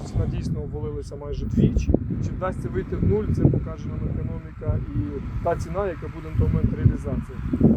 ціна дійсно обвалилася майже двічі. Чи вдасться вийти в нуль, це покаже нам економіка і та ціна, яка буде на той момент реалізації.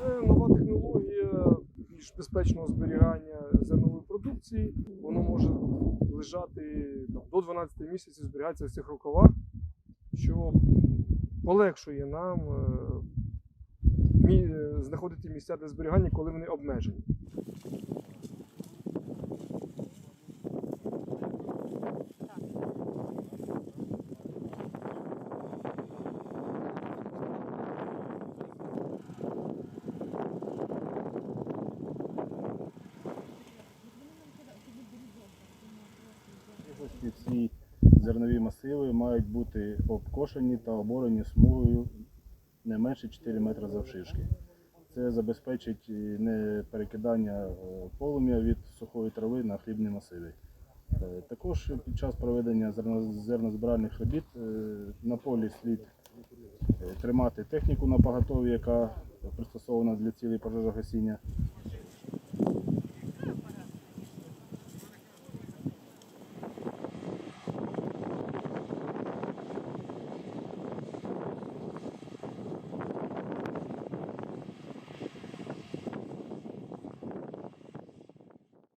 Це нова технологія більш безпечного зберігання зернової продукції. Воно може лежати там, до 12 місяців, зберігатися в цих рукавах, що полегшує нам е, е, знаходити місця для зберігання, коли вони обмежені. Ці всі зернові масиви мають бути обкошені та оборені смугою не менше 4 метри завширшки. Це забезпечить е, не перекидання е, полум'я від сухої трави на хлібні масиви. Е, Також під час проведення зернозбиральних робіт на полі слід тримати техніку на поготові, яка пристосована для цілей пожежогасіння.